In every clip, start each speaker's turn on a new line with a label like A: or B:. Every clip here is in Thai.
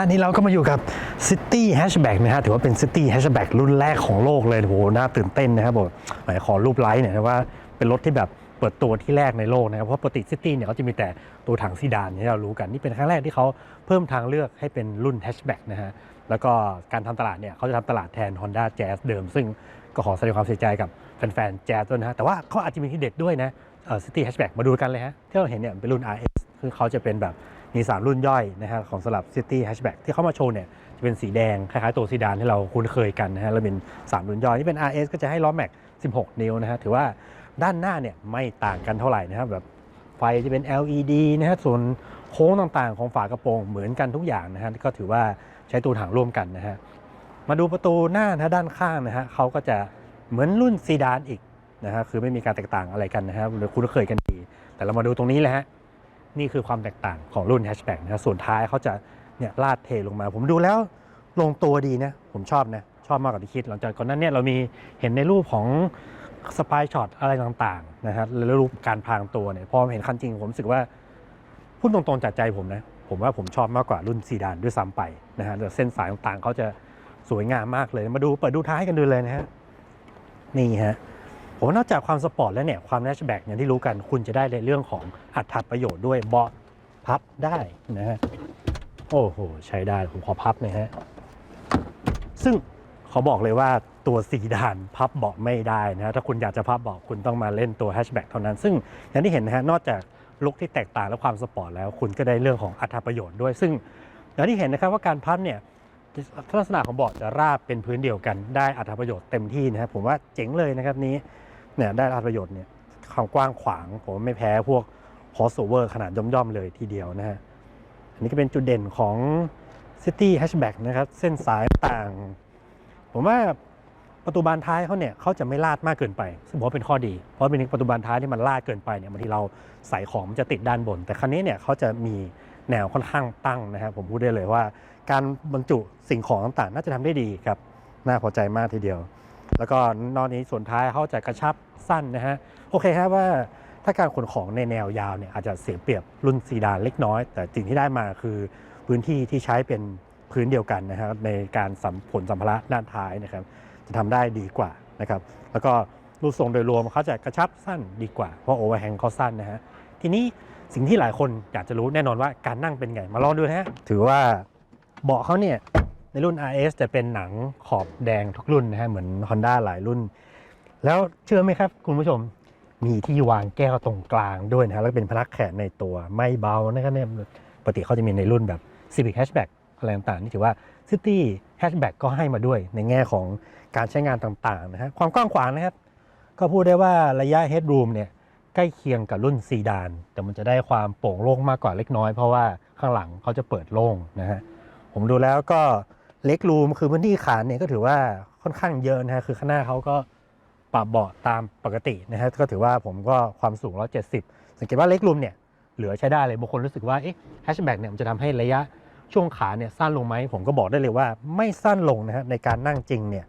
A: ะนี่เราก็มาอยู่กับ City Hatchback นะฮะถือว่าเป็น City Hatchback รุ่นแรกของโลกเลยโอ้โหน่าตื่นเต้นนะครับผมไหนขอรูปไลท์หน่อยนะว่าเป็นรถที่แบบเปิดตัวที่แรกในโลกนะครับเพราะปกติ City เนี่ยเขาจะมีแต่ตัวถังซีดานที่เรารู้กัน นี่เป็นครั้งแรกที่เขาเพิ่มทางเลือกให้เป็นรุ่น Hatchback นะฮะแล้วก็การทำตลาดเนี่ยเขาจะทำตลาดแทน Honda Jazz เดิม ซึ่งก็ขอแสดงความเสียใจกับแฟนๆ Jazz ด้วยนะฮะแต่ว่าเขาอาจจะมีที่เด็ดด้วยนะเอ่อ City Hatchback มาดูกันเลยฮะที่เราเห็นเนี่ยเป็นรุ่น RS คือเขาจะเป็นแบบ มี 3 รุ่นย่อยนะฮะของสำหรับ City Hatchback ที่เข้ามาโชว์เนี่ยจะเป็นสีแดง คล้ายๆตัวซีดานที่เราคุ้นเคยกันนะฮะแล้วเป็น 3 รุ่นย่อย นี่เป็น RS ก็จะให้ล้อแม็ก 16 นิ้วนะฮะถือว่าด้านหน้าเนี่ยไม่ต่างกันเท่าไหร่นะครับแบบไฟจะเป็น LED นะฮะส่วนโค้งต่างๆของฝากระโปรงเหมือนกันทุกอย่างนะฮะก็ถือว่าใช้ตัวถังร่วมกันนะฮะมาดูประตูหน้านะฮะด้านข้างนะฮะเขาก็จะเหมือนรุ่นซีดานอีกนะฮะคือไม่มีการแตกต่างอะไรกันนะฮะหรือคุ้นเคยกันดี แต่เรามาดูตรงนี้แหละฮะ นี่คือความแตกต่างของรุ่นแฮชแบ็กนะครับส่วนท้ายเขาจะเนี่ยลาดเทลงมา ผมดูแล้วลงตัวดีนะผมชอบนะชอบมากกว่าที่คิด หลังจากก่อนหนั้นเนี่ยเรามีเห็นในรูปของสปายช็อตอะไรต่างๆนะครับแล้วรูปการพรางตัวเนี่ยพอเห็นคันจริงผมรู้สึกว่าพูดตรงๆจากใจผมนะผมว่าผมชอบมากกว่ารุ่นซีดานด้วยซ้ำไปนะฮะแต่เส้นสายต่างๆเขาจะสวยงามมากเลยมาดูเปิดดูท้ายกันดูเลยนะฮะนี่ฮะ ผมว่านอกจากความสปอร์ตแล้วเนี่ยความแรชแบ็กอย่างที่รู้กันคุณจะได้ในเรื่องของอัตราประโยชน์ด้วยเบาะพับได้นะฮะโอ้โหใช้ได้ผมขอพับหนะฮะซึ่งขอบอกเลยว่าตัวสีดานพับเบาะไม่ได้นะฮะถ้าคุณอยากจะพับเบาะคุณต้องมาเล่นตัวแฮชแบ็กเท่านั้น ซึ่งอย่างที่เห็นนะฮะนอกจากลุคที่แตกต่างและความสปอร์ตแล้ว คุณก็ได้เรื่องของอัตราประโยชน์ด้วย ซึ่งอย่างที่เห็นนะครับว่าการพับเนี่ยลักษณะของเบาะจะราบเป็นพื้นเดียวกันได้อัตราประโยชน์เต็มที่นะครับผมว่าเจ๋งเลยนะครับนี้ เนี่ยได้อัตราประโยชน์เนี่ยความกว้างขวางผมไม่แพ้พวก crossover ขนาดย่อมๆเลยทีเดียวนะฮะ อันนี้ก็เป็นจุดเด่นของ City Hatchback นะครับ เส้นสายต่าง ผมว่าประตูบานท้ายเขาเนี่ยเขาจะไม่ลาดมากเกินไป ซึ่งผมว่าเป็นข้อดี เพราะเป็นประตูบานท้ายที่มันลาดเกินไปเนี่ยบางทีเราใส่ของมันจะติดด้านบน แต่คันนี้เนี่ยเขาจะมีแนวค่อนข้างตั้งนะครับผมพูดได้เลยว่า การบรรจุสิ่งของต่างๆ น่าจะทำได้ดีครับ น่าพอใจมากทีเดียว แล้วก็นอกนี้ส่วนท้ายเขาจะกระชับสั้นนะฮะ โอเคครับว่าถ้าการขนของในแนวยาวเนี่ยอาจจะเสียเปรียบรุ่นซีดานเล็กน้อย แต่สิ่งที่ได้มาคือพื้นที่ที่ใช้เป็นพื้นเดียวกันนะครับในการสัมผลสัมภาระด้านท้ายนะครับ จะทำได้ดีกว่านะครับ แล้วก็รูปทรงโดยรวมเขาจะกระชับสั้นดีกว่า เพราะโอเวอร์แฮงเขาสั้นนะฮะทีนี้สิ่งที่หลายคนอยากจะรู้แน่นอนว่าการนั่งเป็นไง มาลองดูนะฮะถือว่าเบาะเขาเนี่ย ในรุ่น RS จะเป็นหนังขอบแดงทุกรุ่นนะฮะเหมือน Honda หลายรุ่น แล้วเชื่อไหมครับคุณผู้ชมมีที่วางแก้วตรงกลางด้วยนะฮะแล้วเป็นพนักแขนในตัวไม่เบานะครับเนี่ยปกติเขาจะมีในรุ่นแบบ Civic Hatchback อะไรต่างๆนี่ถือว่า City Hatchback ก็ให้มาด้วยในแง่ของการใช้งานต่างๆนะฮะความกว้างขวางนะครับ ก็พูดได้ว่าระยะ Headroom เนี่ยใกล้เคียงกับรุ่นซีดาน แต่มันจะได้ความโปร่งโล่งมากกว่าเล็กน้อย เพราะว่าข้างหลังเขาจะเปิดโล่งนะฮะผมดูแล้วก็ เล็กรูมคือพื้นที่ขานเนี่ยก็ถือว่าค่อนข้างเยอะนะฮะคือข้างหน้าเขาก็ปรับเบาะตามปกตินะฮะก็ถือว่าผมก็ความสูง 170 สังเกตว่าเล็กรูมเนี่ยเหลือใช้ได้เลยบางคนรู้สึกว่าเอ๊ะแฮชแบ็กเนี่ยมันจะทำให้ระยะช่วงขาเนี่ยสั้นลงไหมผมก็บอกได้เลยว่าไม่สั้นลงนะฮะในการนั่งจริงเนี่ย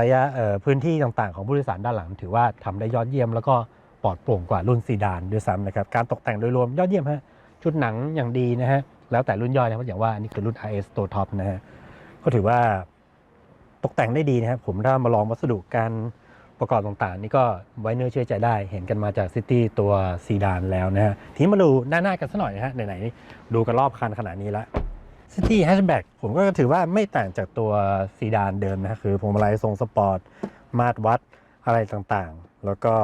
A: ระยะพื้นที่ต่างๆ ของผู้โดยสารด้านหลัง ถือว่าทำได้ยอดเยี่ยม แล้วก็ปลอดโปร่งกว่ารุ่นซีดานด้วยซ้ำนะครับการตกแต่งโดยรวมยอดเยี่ยมฮะชุดหนังอย่างดีนะฮะแล้วแต่รุ่นย่อยนะครับอย่างว่าอันนี้คือรุ่น RS ตัวท็อปนะฮะ ก็ถือว่าตกแต่งได้ดีนะครับ ผมได้มาลองวัสดุการประกอบต่างๆ นี่ก็ไว้เนื้อเชื่อใจได้ เห็นกันมาจากซิตี้ตัวซีดานแล้วนะฮะ ทีนี้มาดูหน้าหน้ากันสักหน่อยนะฮะ ไหนๆดูกันรอบคันขนาดนี้แล้วซิตี้แฮชแบ็กผมก็ถือว่าไม่ต่างจากตัวซีดานเดิมนะคือพวงมาลัยทรงสปอร์ต มาตรวัดอะไรต่างๆ แล้วก็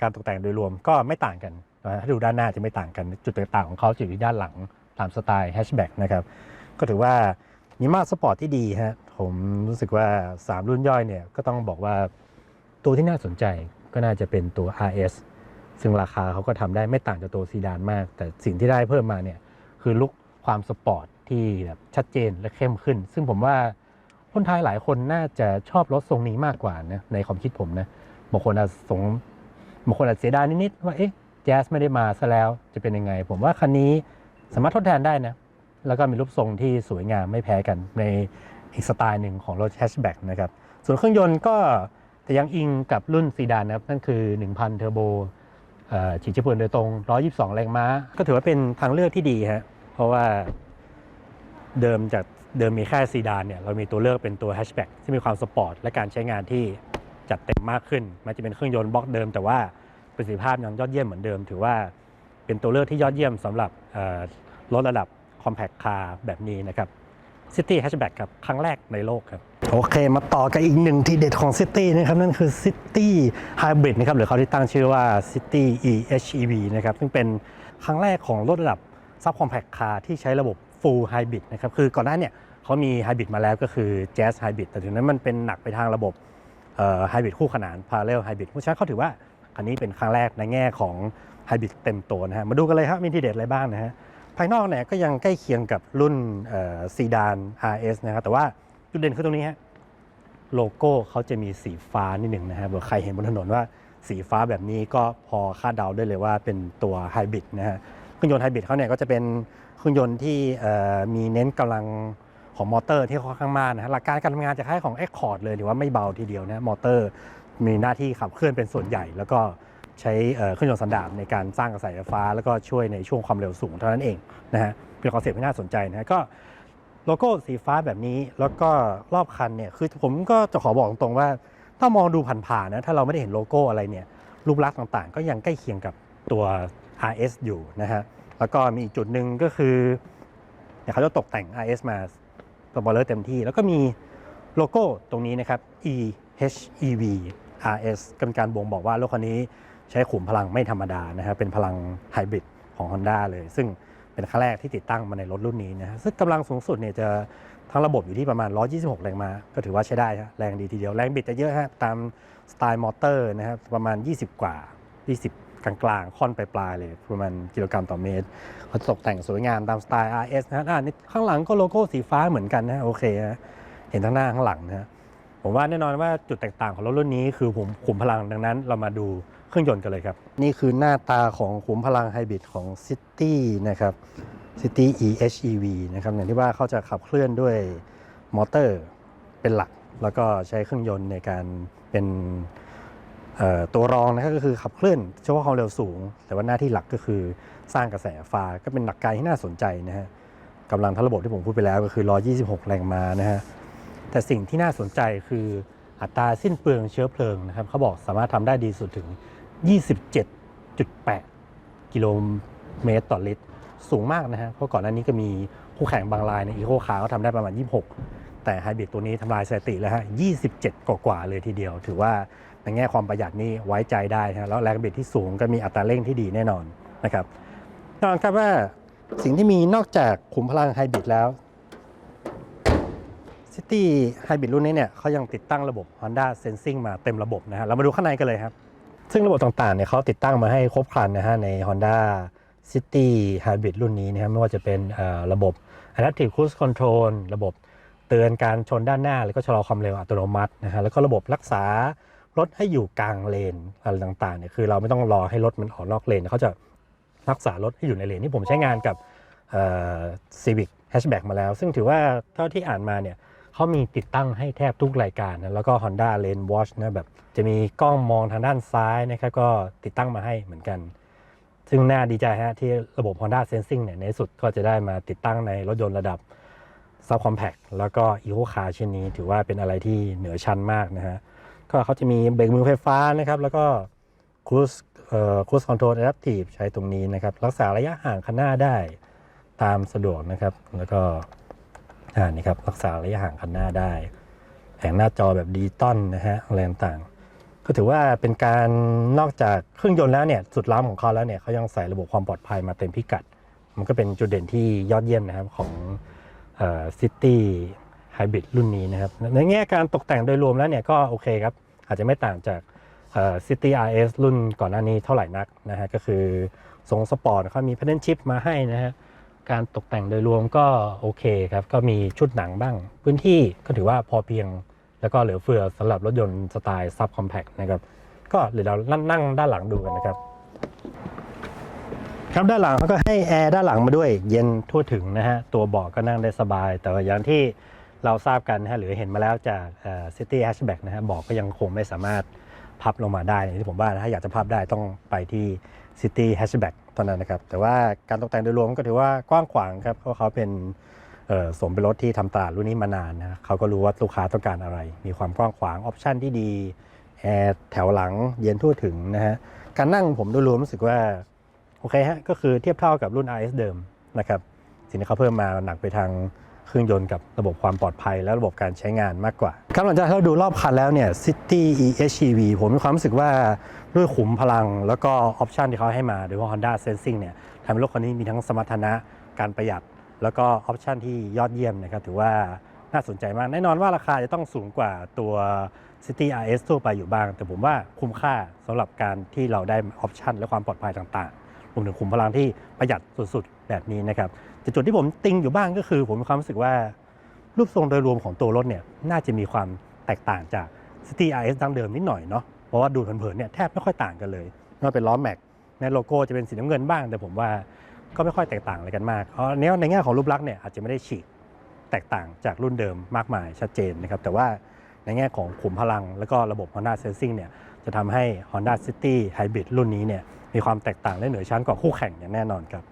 A: การตกแต่งโดยรวมก็ไม่ต่างกันนะฮะถ้าดูด้านหน้าจะไม่ต่างกัน จุดแตกต่างของเขาจะอยู่ที่ด้านหลังตามสไตล์แฮชแบ็กนะครับ ก็ถือว่า มีมาสปอร์ตที่ดีฮะผมรู้สึกว่า 3 รุ่นย่อยเนี่ยก็ต้องบอกว่าตัวที่น่าสนใจก็น่าจะเป็นตัว RS ซึ่งราคาเขาก็ทำได้ไม่ต่างจากตัวซีดานมาก แต่สิ่งที่ได้เพิ่มมาเนี่ยคือลุกความสปอร์ตที่แบบชัดเจนและเข้มขึ้น ซึ่งผมว่าคนไทยหลายคนน่าจะชอบรถทรงนี้มากกว่านะในความคิดผมนะบางคนอาจสงบางคนอาจเสียดายนิดๆว่าเอ๊ะแจ๊สไม่ได้มาซะแล้วจะเป็นยังไง ผมว่าคันนี้สามารถทดแทนได้นะ แล้วก็มีรูปทรงที่สวยงามไม่แพ้กันในอีกสไตล์หนึ่งของรถแฮชแบ็กนะครับ ส่วนเครื่องยนต์ก็แต่ยังอิงกับรุ่นซีดานนะครับ นั่นคือ 1,000 เทอร์โบฉีดเชื้อเพลิงโดยตรง 122 แรงม้า ก็ถือว่าเป็นทางเลือกที่ดีฮะเพราะว่าเดิมจากเดิมมีแค่ซีดานเนี่ยเรามีตัวเลือกเป็นตัวแฮชแบ็กที่มีความสปอร์ตและการใช้งานที่จัดเต็มมากขึ้นมันจะเป็นเครื่องยนต์บล็อกเดิม แต่ว่าประสิทธิภาพยังยอดเยี่ยมเหมือนเดิม ถือว่าเป็นตัวเลือกที่ยอดเยี่ยมสำหรับรถระดับ Compact Car แบบนี้นะครับ City Hatchback ครับ ครั้งแรกในโลกครับ โอเค มาต่อกันอีกหนึ่งทีเด็ดของ City นะครับ นั่นคือ City Hybrid นะครับ หรือเขาที่ตั้งชื่อว่า City EHEV นะครับ ซึ่งเป็นครั้งแรกของรถระดับ Sub Compact Car ที่ใช้ระบบ Full Hybrid นะครับ คือก่อนหน้าเนี่ยเขามี Hybrid มาแล้วก็คือ Jazz Hybrid แต่ถึงนั้นมันเป็นหนักไปทางระบบไฮบริดคู่ขนาน Parallel Hybrid เพราะฉะนั้นเขาถือว่าอันนี้เป็นครั้งแรกในแง่ของ Hybrid เต็มตัวนะฮะ มาดูกันเลยครับมีทีเด็ดอะไรบ้างนะฮะ ภายนอกเนี่ยก็ยังใกล้เคียงกับรุ่นซีดาน RS นะครับแต่ว่าจุดเด่นคือตรงนี้ฮะโลโก้เขาจะมีสีฟ้านิดหนึ่งนะฮะเผื่อใครเห็นบนถนนว่าสีฟ้าแบบนี้ก็พอคาดเดาได้เลยว่าเป็นตัวไฮบริดนะฮะเครื่องยนต์ไฮบริดเขาเนี่ยก็จะเป็นเครื่องยนต์ที่มีเน้นกำลังของมอเตอร์ที่ค่อนข้างมากนะฮะหลักการการทำงานจะคล้ายของ Accord เลยหรือว่าไม่เบาทีเดียวนะมอเตอร์มีหน้าที่ขับเคลื่อนเป็นส่วนใหญ่ แล้วก็ ใช้เครื่องยนต์สันดาปในการสร้างกระแสไฟฟ้า แล้วก็ช่วยในช่วงความเร็วสูงเท่านั้นเองนะฮะเป็นคอนเซ็ปต์ที่น่าสนใจนะฮะก็โลโก้สีฟ้าแบบนี้แล้วก็รอบคันเนี่ยคือผมก็จะขอบอกตรงๆว่า ถ้ามองดูผ่านๆนะถ้าเราไม่ได้เห็นโลโก้อะไรเนี่ยรูปลักษณ์ต่างๆ ก็ยังใกล้เคียงกับตัว RS อยู่นะฮะแล้วก็มีอีกจุดหนึ่งก็คือเนี่ยเขาจะตกแต่ง RS มาสปอยเลอร์เต็มที่ แล้วก็มีโลโก้ตรงนี้นะครับ EHEV RS ก็เป็นการบ่งบอกว่ารถคันนี้ ใช้ขุมพลังไม่ธรรมดานะฮะเป็นพลังไฮบริดของ Honda เลย ซึ่งเป็นครั้งแรกที่ติดตั้งมาในรถรุ่นนี้นะฮะซึ่งกำลังสูงสุดเนี่ยจะทั้งระบบอยู่ที่ประมาณ 126 แรงม้าก็ถือว่าใช้ได้ฮะแรงดีทีเดียวแรงบิดจะเยอะฮะตามสไตล์มอเตอร์นะครับประมาณ 20 กว่า 20กลางๆ ค่อนไปปลายๆ เลยประมาณกิโลกรัมต่อเมตรเขาตกแต่งสวยงามตามสไตล์ RS นะฮะข้างหลังก็โลโก้สีฟ้าเหมือนกันนะโอเคฮะเห็นทั้งหน้าข้างหลังนะฮะผมว่าแน่นอนว่าจุดแตกต่างของรถรุ่นนี้คือขุมขุมพลังดังนั้นเรามาดู เครื่องยนต์กันเลยครับ นี่คือหน้าตาของขุมพลังไฮบริดของ City นะครับ City EHEV นะครับอย่างที่ว่าเขาจะขับเคลื่อนด้วยมอเตอร์เป็นหลัก แล้วก็ใช้เครื่องยนต์ในการเป็นตัวรองนะครับก็คือขับเคลื่อนเฉพาะความเร็วสูง แต่ว่าหน้าที่หลักก็คือสร้างกระแสไฟฟ้าก็เป็นหลักการที่น่าสนใจนะฮะกำลังทั้งระบบที่ผมพูดไปแล้วก็คือ 126 แรงม้านะฮะแต่สิ่งที่น่าสนใจคืออัตราสิ้นเปลืองเชื้อเพลิงนะครับเขาบอกสามารถทำได้ดีสุดถึง 27.8 กิโลเมตรต่อลิตร สูงมากนะฮะ เพราะก่อนหน้านี้ก็มีคู่แข่งบางรายในอีโคคาร์ก็ทำได้ประมาณ 26 แต่ไฮบริดตัวนี้ทำลายสถิติแล้วฮะ 27 กว่าๆเลยทีเดียว ถือว่าในแง่ความประหยัดนี่ไว้ใจได้นะฮะแล้วแรงบิดที่สูงก็มีอัตราเร่งที่ดีแน่นอนนะครับแน่นอนครับว่าสิ่งที่มีนอกจากขุมพลังไฮบริดแล้ว City Hybrid รุ่นนี้เนี่ยเขายังติดตั้งระบบ Honda Sensing มาเต็มระบบนะฮะ เรามาดูข้างในกันเลยครับ ซึ่งระบบต่างๆเนี่ยเขาติดตั้งมาให้ครบครันนะฮะใน Honda City Hybrid รุ่นนี้นะครับไม่ว่าจะเป็นระบบ Adaptive Cruise Control ระบบเตือนการชนด้านหน้า แล้วก็ชะลอความเร็วอัตโนมัตินะฮะแล้วก็ระบบรักษารถให้อยู่กลางเลนอะไรต่างๆเนี่ยคือเราไม่ต้องรอให้รถมันออกนอกเลนเขาจะรักษารถให้อยู่ในเลนที่ผมใช้งานกับเอ่อ Civic Hatchback มาแล้ว ซึ่งถือว่าเท่าที่อ่านมาเนี่ย เขามีติดตั้งให้แทบทุกรายการนะแล้วก็ Honda Lane Watch นะแบบจะมีกล้องมองทางด้านซ้ายนะครับก็ติดตั้งมาให้เหมือนกัน ซึ่งน่าดีใจฮะที่ระบบ Honda Sensing เนี่ยในสุดก็จะได้มาติดตั้งในรถยนต์ระดับ Sub Compact แล้วก็ Eco Car เช่นนี้ ถือว่าเป็นอะไรที่เหนือชั้นมากนะฮะก็เขาจะมีเบรกมือไฟฟ้านะครับแล้วก็ Cruise เอ่อ Cruise Control Adaptive ใช้ตรงนี้นะครับ รักษาระยะห่างคันหน้าได้ตามสะดวกนะครับ แล้วก็ นี่ครับรักษาระยะห่างคันหน้าได้แผงหน้าจอแบบดิจิตอลนะฮะอะไรต่างก็ถือว่าเป็นการนอกจากเครื่องยนต์แล้วเนี่ยสุดล้ำของเขาแล้วเนี่ยเขายังใส่ระบบความปลอดภัยมาเต็มพิกัด มันก็เป็นจุดเด่นที่ยอดเยี่ยมนะครับของซิตี้ไฮบริดรุ่นนี้นะครับ ในแง่การตกแต่งโดยรวมแล้วเนี่ยก็โอเคครับ อาจจะไม่ต่างจากซิตี้ RS รุ่นก่อนหน้านี้เท่าไหร่นักนะฮะก็คือทรงสปอร์ตเขามี p พ d เ l ชิปมาให้นะฮะ การตกแต่งโดยรวมก็โอเคครับ ก็มีชุดหนังบ้าง พื้นที่ก็ถือว่าพอเพียง แล้วก็เหลือเฟือสำหรับรถยนต์สไตล์ซับคอมแพคนะครับ ก็เดี๋ยวเรานั่งด้านหลังดูกันนะครับ ครับด้านหลังเขาก็ให้แอร์ด้านหลังมาด้วยเย็นทั่วถึงนะฮะ ตัวเบาะก็นั่งได้สบาย แต่ว่าอย่างที่เราทราบกันนะฮะหรือเห็นมาแล้วจากซิตี้แฮชแบ็กนะฮะเบาะก็ยังคงไม่สามารถพับลงมาได้อย่างที่ผมว่านะถ้าอยากจะพับได้ต้องไปที่ City Hatchback เท่านั้นนะครับ แต่ว่าการตกแต่งโดยรวมก็ถือว่ากว้างขวางครับ เพราะเขาเป็นสมเป็นรถที่ทำตลาดรุ่นนี้มานานนะเขาก็รู้ว่าลูกค้าต้องการอะไร มีความกว้างขวางออปชันที่ดีแอร์แถวหลังเย็นทั่วถึงนะฮะการนั่งผมโดยรวมรู้สึกว่าโอเคฮะก็คือเทียบเท่ากับรุ่น RS เดิมนะครับสิ่งที่เขาเพิ่มมาหนักไปทาง เครื่องยนต์กับระบบความปลอดภัย และระบบการใช้งานมากกว่าครับหลังจากที่เราดูรอบคันแล้วเนี่ย City EHEV ผมมีความรู้สึกว่าด้วยขุมพลังแล้วก็ออปชันที่เขาให้มาโดยเฉพาะ Honda Sensing เนี่ยทำให้รถคันนี้มีทั้งสมรรถนะการประหยัด แล้วก็ออปชันที่ยอดเยี่ยมนะครับถือว่าน่าสนใจมาก แน่นอนว่าราคาจะต้องสูงกว่าตัว City RS ทั่วไปอยู่บ้าง แต่ผมว่าคุ้มค่าสำหรับการที่เราได้ออปชันและความปลอดภัยต่างๆ รวมถึงขุมพลังที่ประหยัดสุดๆ แบบนี้นะครับแต่จุดที่ผมติงอยู่บ้างก็คือ ผมมีความรู้สึกว่ารูปทรงโดยรวมของตัวรถเนี่ยน่าจะมีความแตกต่างจาก City RS ดั้งเดิมนิดหน่อยเนาะเพราะว่าดูเผินๆเนี่ยแทบไม่ค่อยต่างกันเลยไม่ว่าเป็นล้อแม็กในโลโก้จะเป็นสีน้ำเงินบ้าง แต่ผมว่าก็ไม่ค่อยแตกต่างอะไรกันมากเพราะในในแง่ของรูปลักษณ์เนี่ยอาจจะไม่ได้ฉีกแตกต่างจากรุ่นเดิมมากมายชัดเจนนะครับแต่ว่าในแง่ของขุมพลัง แล้วก็ระบบ Honda Sensing เนี่ยจะทำให้ Honda City Hybrid รุ่นนี้เนี่ย มีความแตกต่างและเหนือชั้นกว่าคู่แข่งอย่างแน่นอนครับ